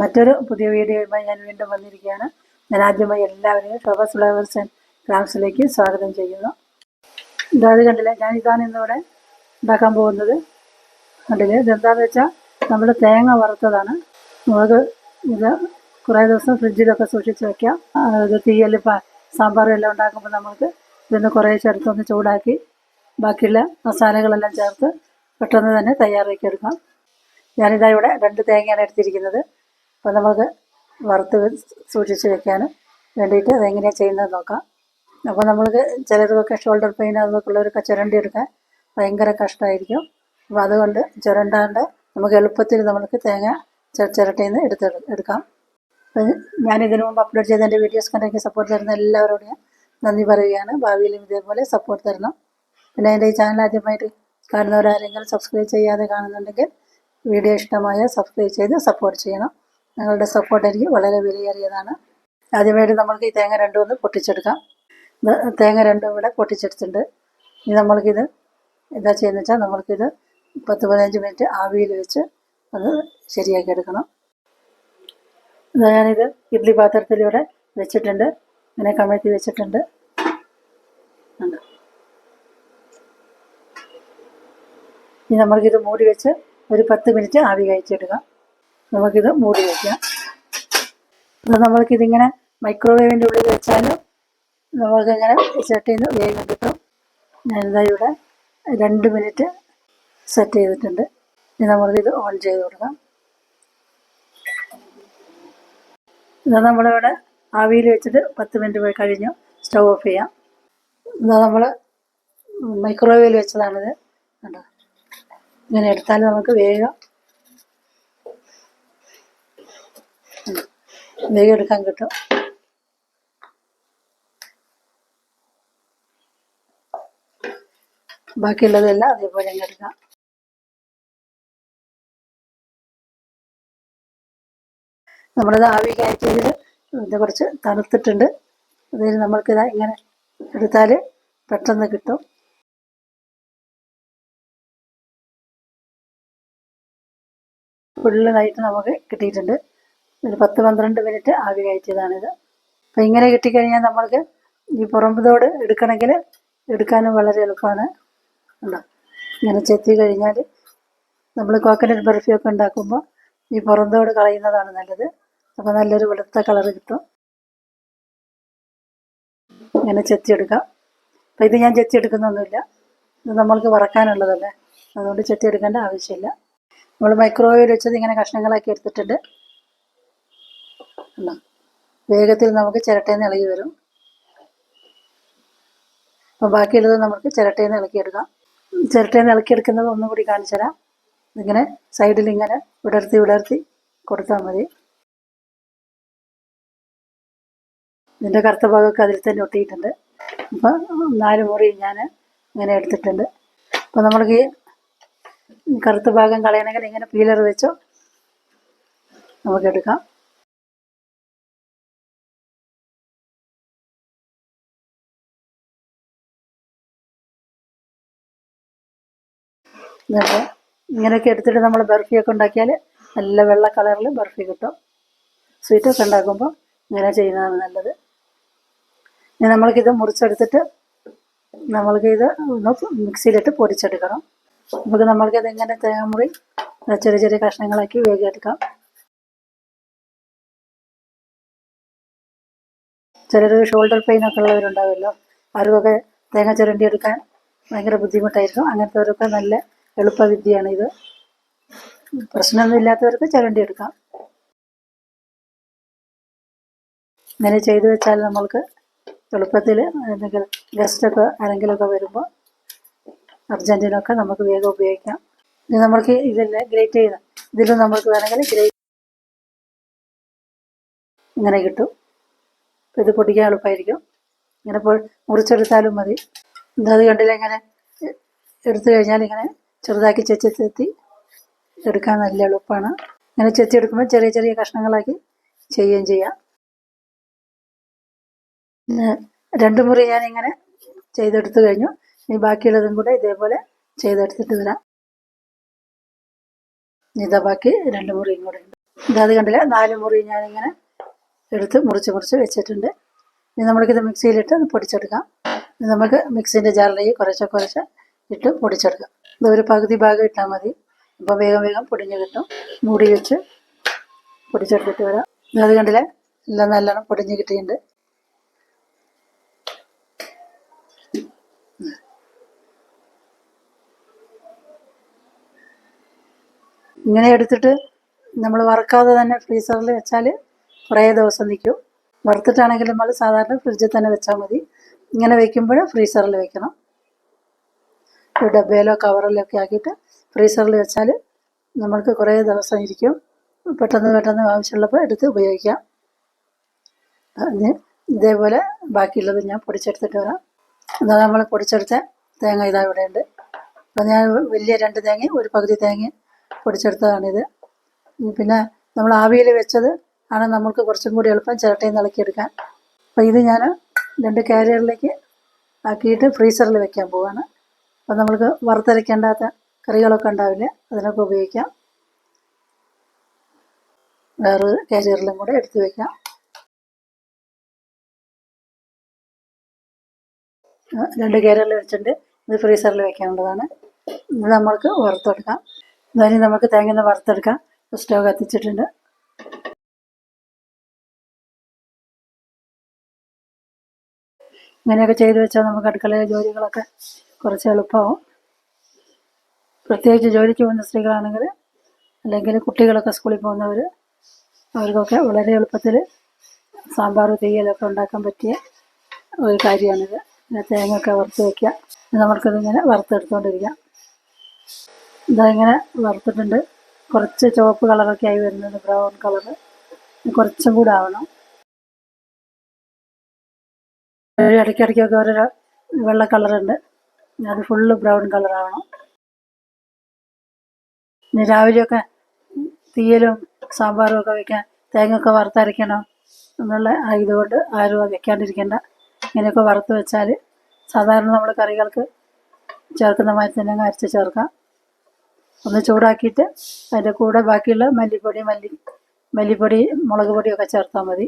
മറ്റൊരു പുതിയ വീഡിയോയുമായി ഞാൻ വീണ്ടും വന്നിരിക്കുകയാണ്. ഞാൻ ആദ്യമായി എല്ലാവരെയും ഫ്ലവേഴ്സ് ഫ്ലവേഴ്സ് ആൻഡ് ക്രാഫ്റ്റ്സിലേക്ക് സ്വാഗതം ചെയ്യുന്നു. ഇതാത് കണ്ടില്ല? ഞാൻ ഇതാണ് ഇന്നിവിടെ ഉണ്ടാക്കാൻ പോകുന്നത്. കണ്ടില്ലേ? ഇതെന്താണെന്ന് വെച്ചാൽ നമ്മൾ തേങ്ങ വറുത്തതാണ്. നമുക്ക് ഇത് കുറേ ദിവസം ഫ്രിഡ്ജിലൊക്കെ സൂക്ഷിച്ച് വെക്കാം. ഇത് തീയൽ സാമ്പാറും എല്ലാം ഉണ്ടാക്കുമ്പോൾ നമുക്ക് ഇതൊന്ന് കുറേ ചേർത്തൊന്ന് ചൂടാക്കി ബാക്കിയുള്ള മസാലകളെല്ലാം ചേർത്ത് പെട്ടെന്ന് തന്നെ തയ്യാറാക്കി എടുക്കാം. ഞാനിതാ ഇവിടെ രണ്ട് തേങ്ങയാണ് എടുത്തിരിക്കുന്നത്. അപ്പോൾ നമുക്ക് വറുത്ത് സൂക്ഷിച്ച് വെക്കാൻ വേണ്ടിയിട്ട് അതെങ്ങനെയാണ് ചെയ്യുന്നത് നോക്കാം. അപ്പോൾ നമ്മൾക്ക് ചിലർക്കൊക്കെ ഷോൾഡർ പെയിൻ അതൊക്കെ ഉള്ളവരൊക്കെ ചുരണ്ടി എടുക്കാൻ ഭയങ്കര കഷ്ടമായിരിക്കും അപ്പോൾ അതുകൊണ്ട് ചുരണ്ടാണ്ട് നമുക്ക് എളുപ്പത്തിൽ നമുക്ക് തേങ്ങ ചിരട്ടയിൽ നിന്ന് എടുത്ത് എടുക്കാം. അപ്പോൾ ഞാൻ ഇതിനു മുമ്പ് അപ്ലോഡ് ചെയ്ത എന്റെ വീഡിയോസ് കണ്ടെങ്കിൽ സപ്പോർട്ട് തരുന്ന എല്ലാവരോടും ഞാൻ നന്ദി പറയുകയാണ്. ഭാവിയിലും ഇതേപോലെ സപ്പോർട്ട് തരണം. പിന്നെ എന്റെ ഈ ചാനൽ ആദ്യമായിട്ട് കാണുന്നവരാരെങ്കിലും സബ്സ്ക്രൈബ് ചെയ്യാതെ കാണുന്നുണ്ടെങ്കിൽ വീഡിയോ ഇഷ്ടമായ സബ്സ്ക്രൈബ് ചെയ്ത് സപ്പോർട്ട് ചെയ്യണം. നിങ്ങളുടെ സപ്പോർട്ട് എനിക്ക് വളരെ വിലയേറിയതാണ്. ആദ്യമായിട്ട് നമ്മൾക്ക് ഈ തേങ്ങ രണ്ടും ഒന്ന് പൊട്ടിച്ചെടുക്കാം. തേങ്ങ രണ്ടും ഇവിടെ പൊട്ടിച്ചെടുത്തിട്ടുണ്ട്. ഇനി നമ്മൾക്കിത് എന്താ ചെയ്യുന്നത് വെച്ചാൽ നമ്മൾക്കിത് പത്ത് പതിനഞ്ച് മിനിറ്റ് ആവിയിൽ വെച്ച് അത് ശരിയാക്കി എടുക്കണം. ഞാനിത് ഇഡ്ഡലി പാത്രത്തിലൂടെ വെച്ചിട്ടുണ്ട്. ഇങ്ങനെ കമഴ്ത്തി വെച്ചിട്ടുണ്ട്. ഇനി നമ്മൾക്കിത് മൂടി വെച്ച് ഒരു പത്ത് മിനിറ്റ് ആവി കഴിച്ചെടുക്കാം. നമുക്കിത് മൂടി വയ്ക്കാം അത് നമ്മൾക്കിതിങ്ങനെ മൈക്രോവേവിന്റെ ഉള്ളിൽ വെച്ചാലും നമ്മൾക്കിങ്ങനെ സെറ്റ് ചെയ്ത് വേഗം കിട്ടും. ഞാനിതാ ഇവിടെ രണ്ട് മിനിറ്റ് സെറ്റ് ചെയ്തിട്ടുണ്ട്. ഇനി നമ്മൾക്കിത് ഓൺ ചെയ്ത് കൊടുക്കാം. ഇതാ നമ്മളിവിടെ ആവിയിൽ വെച്ചിട്ട് പത്ത് മിനിറ്റ് പോയി കഴിഞ്ഞു. സ്റ്റൗ ഓഫ് ചെയ്യാം. ഇതാ നമ്മൾ മൈക്രോവേവിൽ വെച്ചതാണിത്. കണ്ടോ? ഇങ്ങനെ എടുത്താൽ നമുക്ക് വേഗം വേഗം എടുക്കാൻ കിട്ടും. ബാക്കിയുള്ളതെല്ലാം അതേപോലെ തന്നെ എടുക്കാം. നമ്മളത് ആവി കയറ്റിയതിൽ ഇത് കുറച്ച് തണുത്തിട്ടുണ്ട്. അതിൽ നമ്മൾക്കിത് ഇങ്ങനെ എടുത്താൽ പെട്ടെന്ന് കിട്ടും. ഫുള്ളായിട്ട് നമുക്ക് കിട്ടിയിട്ടുണ്ട്. ഒരു പത്ത് പന്ത്രണ്ട് മിനിറ്റ് ആവി കയറ്റിയതാണിത്. അപ്പം ഇങ്ങനെ കിട്ടിക്കഴിഞ്ഞാൽ നമ്മൾക്ക് ഈ പുറമ്പതോട് എടുക്കണമെങ്കിൽ എടുക്കാനും വളരെ എളുപ്പമാണ്. ഉണ്ടോ ഇങ്ങനെ ചെത്തി കഴിഞ്ഞാൽ നമ്മൾ കോക്കനട്ട് ബർഫിയൊക്കെ ഉണ്ടാക്കുമ്പോൾ ഈ പുറന്തോട് കളയുന്നതാണ് നല്ലത്. അപ്പോൾ നല്ലൊരു വെളുത്ത കളർ കിട്ടും. ഇങ്ങനെ ചെത്തിയെടുക്കാം അപ്പം ഇത് ഞാൻ ചെത്തിയെടുക്കുന്നൊന്നുമില്ല ഇത് നമ്മൾക്ക് വറക്കാനുള്ളതല്ലേ. അതുകൊണ്ട് ചെത്തിയെടുക്കേണ്ട ആവശ്യമില്ല. നമ്മൾ മൈക്രോവേവിൽ വെച്ചത് ഇങ്ങനെ കഷ്ണങ്ങളാക്കി എടുത്തിട്ടുണ്ട്. കണ്ടോ? വേഗത്തിൽ നമുക്ക് ചിരട്ടയിൽ നിന്ന് ഇളകി വരും. അപ്പം ബാക്കിയുള്ളത് നമുക്ക് ചിരട്ടയിൽ നിന്ന് ഇളക്കിയെടുക്കാം. ചിരട്ടയിൽ നിന്ന് ഇളക്കിയെടുക്കുന്നത് ഒന്നും കൂടി കാണിച്ചു തരാം ഇങ്ങനെ സൈഡിൽ ഇങ്ങനെ വിടർത്തി വിടർത്തി കൊടുത്താൽ മതി. ഇതിന്റെ കറുത്ത ഭാഗമൊക്കെ അതിൽ തന്നെ ഒട്ടിയിട്ടുണ്ട്. അപ്പം നാല് മുറി ഞാൻ ഇങ്ങനെ എടുത്തിട്ടുണ്ട്. അപ്പം നമ്മൾക്ക് ഈ കറുത്ത ഭാഗം കളയണമെങ്കിൽ ഇങ്ങനെ പീലർ വെച്ചോ നമുക്ക് എടുക്കാം. എന്നിട്ട് ഇങ്ങനെയൊക്കെ എടുത്തിട്ട് നമ്മൾ ബർഫിയൊക്കെ ഉണ്ടാക്കിയാൽ നല്ല വെള്ള കളറിൽ ബർഫി കിട്ടും. സ്വീറ്റൊക്കെ ഉണ്ടാക്കുമ്പോൾ ഇങ്ങനെ ചെയ്യുന്നതാണ് നല്ലത്. ഇനി നമ്മൾക്കിത് മുറിച്ചെടുത്തിട്ട് നമ്മൾക്ക് ഇത് ഒന്ന് മിക്സിയിലിട്ട് പൊടിച്ചെടുക്കണം. നമുക്ക് നമ്മൾക്കിത് ഇങ്ങനെ തേങ്ങാമുറി ചെറിയ ചെറിയ കഷ്ണങ്ങളാക്കി വേഗിയെടുക്കാം ചിലർ ഷോൾഡർ പെയിൻ ഒക്കെ ഉള്ളവരുണ്ടാവുമല്ലോ. അവർക്കൊക്കെ തേങ്ങ ചിരണ്ടി എടുക്കാൻ ഭയങ്കര ബുദ്ധിമുട്ടായിരിക്കും. അങ്ങനത്തെ അവരൊക്കെ നല്ല എളുപ്പവിദ്യയാണ് ഇത് പ്രശ്നമൊന്നും ഇല്ലാത്തവർക്ക് ചരണ്ടി എടുക്കാം. ഇങ്ങനെ ചെയ്തു വെച്ചാൽ നമ്മൾക്ക് എളുപ്പത്തിൽ എന്തെങ്കിലും ഗസ്റ്റൊക്കെ ആരെങ്കിലുമൊക്കെ വരുമ്പോൾ അർജന്റിനൊക്കെ നമുക്ക് വേഗം ഉപയോഗിക്കാം. ഇത് നമ്മൾക്ക് ഇതിൽ ഗ്രേറ്റ് ചെയ്യണം ഇതിലും നമ്മൾക്ക് വേണമെങ്കിൽ ഗ്രേറ്റ് ഇങ്ങനെ കിട്ടും. ഇത് പൊടിക്കാൻ എളുപ്പമായിരിക്കും. ഇങ്ങനെ മുറിച്ചെടുത്താലും മതി. ഇതത് കണ്ടില്ല ഇങ്ങനെ എടുത്തു കഴിഞ്ഞാൽ ഇങ്ങനെ ചെറുതാക്കി ചെത്തി ചെത്തി എടുക്കാൻ നല്ല എളുപ്പമാണ് ഇങ്ങനെ ചെത്തി എടുക്കുമ്പോൾ ചെറിയ ചെറിയ കഷ്ണങ്ങളാക്കി ചെയ്യുകയും ചെയ്യാം. രണ്ടു മുറി ഞാനിങ്ങനെ ചെയ്തെടുത്തു കഴിഞ്ഞു. ഇനി ബാക്കിയുള്ളതും കൂടെ ഇതേപോലെ ചെയ്തെടുത്തിട്ട് വരാം. ഇതാ ബാക്കി രണ്ട് മുറിയും കൂടെ ഉണ്ട്. ഇതത് കണ്ടില്ല? നാല് മുറി ഞാനിങ്ങനെ എടുത്ത് മുറിച്ച് മുറിച്ച് വെച്ചിട്ടുണ്ട്. ഇനി നമ്മൾക്കിത് മിക്സിയിലിട്ട് പൊടിച്ചെടുക്കാം. നമുക്ക് മിക്സിന്റെ ജാറിലേക്ക് കുറച്ച് കുറച്ച് ഇട്ട് പൊടിച്ചെടുക്കാം. ഒരു പകുതി ഭാഗം ഇട്ടാൽ മതി. അപ്പോൾ വേഗം വേഗം പൊടിഞ്ഞ് കിട്ടും. മൂടി വെച്ച് പൊടിച്ചെടുത്തിട്ട് വരാം. നിങ്ങൾ കണ്ടില്ലേ? എല്ലാം നല്ലോണം പൊടിഞ്ഞ് കിട്ടിയിട്ടുണ്ട്. ഇങ്ങനെ എടുത്തിട്ട് നമ്മൾ വറക്കാതെ തന്നെ ഫ്രീസറിൽ വെച്ചാൽ കുറേ ദിവസം നിൽക്കും വറുത്തിട്ടാണെങ്കിൽ നമ്മൾ സാധാരണ ഫ്രിഡ്ജിൽ തന്നെ വെച്ചാൽ മതി. ഇങ്ങനെ വെക്കുമ്പോൾ ഫ്രീസറിൽ വെക്കണം. ഒരു ഡബ്ബയിലോ കവറിലോ ഒക്കെ ആക്കിയിട്ട് ഫ്രീസറിൽ വെച്ചാൽ നമ്മൾക്ക് കുറേ ദിവസം ഇരിക്കും. പെട്ടെന്ന് പെട്ടെന്ന് ആവശ്യമുള്ളപ്പോൾ എടുത്ത് ഉപയോഗിക്കാം. അതിന് ഇതേപോലെ ബാക്കിയുള്ളത് ഞാൻ പൊടിച്ചെടുത്തിട്ട് വരാം. എന്നാൽ നമ്മൾ പൊടിച്ചെടുത്ത തേങ്ങ ഇതാ ഇവിടെ ഉണ്ട്. അപ്പം ഞാൻ വലിയ രണ്ട് തേങ്ങയും ഒരു പകുതി തേങ്ങ പൊടിച്ചെടുത്തതാണിത്. പിന്നെ നമ്മൾ ആവിയിൽ വെച്ചത് ആണ് നമുക്ക് കുറച്ചും കൂടി എളുപ്പം ചിരട്ടയിൽ നിന്ന് ഇളക്കിയെടുക്കാൻ. അപ്പോൾ ഇത് ഞാൻ രണ്ട് കാരിയറിലേക്ക് ആക്കിയിട്ട് ഫ്രീസറിൽ വെക്കാൻ പോവാണ്. അപ്പോൾ നമ്മൾക്ക് വറുത്തരയ്ക്കേണ്ടാത്ത കറികളൊക്കെ ഉണ്ടാവില്ല അതിനൊക്കെ ഉപയോഗിക്കാം. വേറൊരു കാരിയറിലും കൂടെ എടുത്തു വയ്ക്കാം രണ്ട് കാരിയറിൽ വെച്ചിട്ടുണ്ട്. ഇത് ഫ്രീസറിൽ വെക്കേണ്ടതാണ് ഇത് നമ്മൾക്ക് വറുത്തെടുക്കാം. ഇതായി നമുക്ക് തേങ്ങ വറുത്തെടുക്കാം. സ്റ്റവ് കത്തിച്ചിട്ടുണ്ട്. ഇങ്ങനെയൊക്കെ ചെയ്തു വെച്ചാൽ നമുക്ക് അടുക്കളയിലെ ജോലികളൊക്കെ കുറച്ച് എളുപ്പമാവും. പ്രത്യേകിച്ച് ജോലിക്ക് പോകുന്ന സ്ത്രീകളാണെങ്കിൽ അല്ലെങ്കിൽ കുട്ടികളൊക്കെ സ്കൂളിൽ പോകുന്നവർ അവർക്കൊക്കെ വളരെ എളുപ്പത്തിൽ സാമ്പാർ തീയലൊക്കെ ഉണ്ടാക്കാൻ പറ്റിയ ഒരു കാര്യമാണിത്. പിന്നെ തേങ്ങയൊക്കെ വറുത്ത് വയ്ക്കുക നമ്മൾക്കിതിങ്ങനെ വറുത്തെടുത്തുകൊണ്ടിരിക്കാം ഇതാ ഇങ്ങനെ വറുത്തിട്ടുണ്ട്. കുറച്ച് ചുവപ്പ് കളറൊക്കെ ആയി വരുന്നത് ബ്രൗൺ കളർ കുറച്ചും കൂടെ ആവണം. ഒരു ഇടയ്ക്കിടയ്ക്കൊക്കെ ഓരോ വെള്ള കളറുണ്ട്. അത് ഫുള്ള് ബ്രൗൺ കളറാവണം ഇനി രാവിലെയൊക്കെ തീയലും സാമ്പാറും ഒക്കെ വെക്കാൻ തേങ്ങയൊക്കെ വറുത്തരയ്ക്കണം എന്നുള്ള ഇതുകൊണ്ട് ആരും അത് വെക്കാണ്ടിരിക്കേണ്ട. ഇങ്ങനെയൊക്കെ വറുത്ത് വെച്ചാൽ സാധാരണ നമ്മൾ കറികൾക്ക് ചേർക്കുന്ന മാതിരി തന്നെ അരച്ച് ചേർക്കാം. ഒന്ന് ചൂടാക്കിയിട്ട് അതിന്റെ കൂടെ ബാക്കിയുള്ള മല്ലിപ്പൊടി മല്ലി മല്ലിപ്പൊടി മുളക് പൊടിയൊക്കെ ചേർത്താൽ മതി.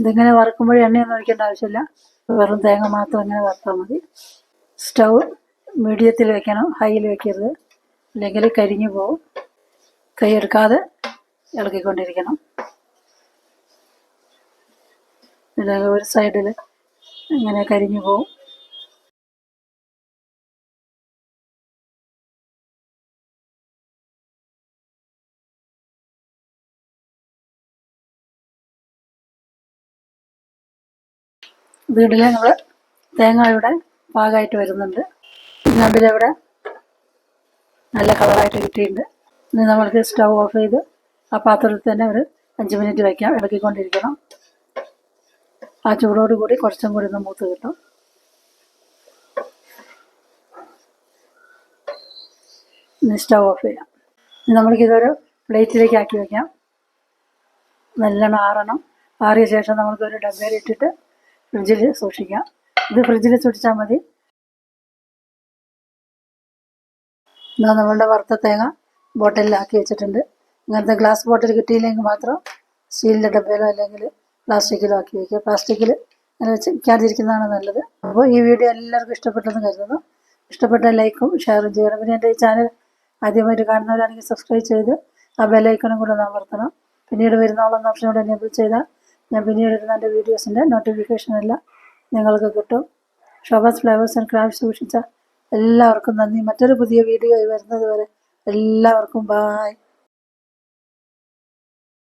ഇതിങ്ങനെ വറുക്കുമ്പോഴേ എണ്ണയൊന്നും ഒഴിക്കേണ്ട ആവശ്യമില്ല. വെറും തേങ്ങ മാത്രം ഇങ്ങനെ വറുത്താൽ മതി. സ്റ്റൗ മീഡിയത്തിൽ വെക്കണം ഹൈയിൽ വെക്കരുത്. അല്ലെങ്കിൽ കരിഞ്ഞു പോകും കൈ എടുക്കാതെ ഇളക്കിക്കൊണ്ടിരിക്കണം അല്ലെങ്കിൽ ഒരു സൈഡിൽ ഇങ്ങനെ കരിഞ്ഞു പോകും വീട്ടിൽ നമ്മൾ തേങ്ങ ഇവിടെ പാകമായിട്ട് വരുന്നുണ്ട് ഇവിടെ നല്ല കളറായിട്ട് കിട്ടിയിട്ടുണ്ട്. ഇനി നമ്മൾക്ക് സ്റ്റൗ ഓഫ് ചെയ്ത് ആ പാത്രത്തിൽ തന്നെ ഒരു അഞ്ച് മിനിറ്റ് വയ്ക്കാം ഇളക്കിക്കൊണ്ടിരിക്കണം. ആ ചൂടോട് കൂടി കുറച്ചും കൂടി ഒന്ന് മൂത്ത് കിട്ടും. ഇനി സ്റ്റൗ ഓഫ് ചെയ്യാം. നമ്മൾക്കിതൊരു പ്ലേറ്റിലേക്ക് ആക്കി വയ്ക്കാം നല്ലോണം ആറണം. ആറിയ ശേഷം നമുക്കൊരു ഡബ്ബയിൽ ഇട്ടിട്ട് ഫ്രിഡ്ജിൽ സൂക്ഷിക്കാം. ഇത് ഫ്രിഡ്ജിൽ സൂക്ഷിച്ചാൽ മതി. ഇതാ നമ്മളുടെ വറുത്ത തേങ്ങ ബോട്ടിലാക്കി വെച്ചിട്ടുണ്ട്. ഇങ്ങനത്തെ ഗ്ലാസ് ബോട്ടിൽ കിട്ടിയില്ലെങ്കിൽ മാത്രം സ്റ്റീലിന്റെ ഡബ്ബയിലോ അല്ലെങ്കിൽ പ്ലാസ്റ്റിക്കിലോ ആക്കി വയ്ക്കുക പ്ലാസ്റ്റിക്കിൽ അങ്ങനെ വെച്ച് വയ്ക്കാതിരിക്കുന്നതാണ് നല്ലത്. അപ്പോൾ ഈ വീഡിയോ എല്ലാവർക്കും ഇഷ്ടപ്പെട്ടെന്ന് കരുതുന്നു. ഇഷ്ടപ്പെട്ട ലൈക്കും ഷെയറും ചെയ്യണം. പിന്നെ എന്റെ ഈ ചാനൽ ആദ്യമായിട്ട് കാണുന്നവരാണെങ്കിൽ സബ്സ്ക്രൈബ് ചെയ്ത് ആ ബെല്ലൈക്കണും കൂടെ ഒന്ന് അമർത്തണം. പിന്നീട് വരുന്നോളം ഓപ്ഷൻ കൂടെ എനേബിൾ ചെയ്താൽ ഞാൻ പിന്നീട് ഇടുന്ന എന്റെ വീഡിയോസിന്റെ നോട്ടിഫിക്കേഷൻ എല്ലാം നിങ്ങൾക്ക് കിട്ടും. ഷോബാസ് ഫ്ലവേഴ്സ് ആൻഡ് ക്രാഫ്റ്റ് സൂക്ഷിച്ച എല്ലാവർക്കും നന്ദി. മറ്റൊരു പുതിയ വീഡിയോ വരുന്നത് വരെ എല്ലാവർക്കും ബായ്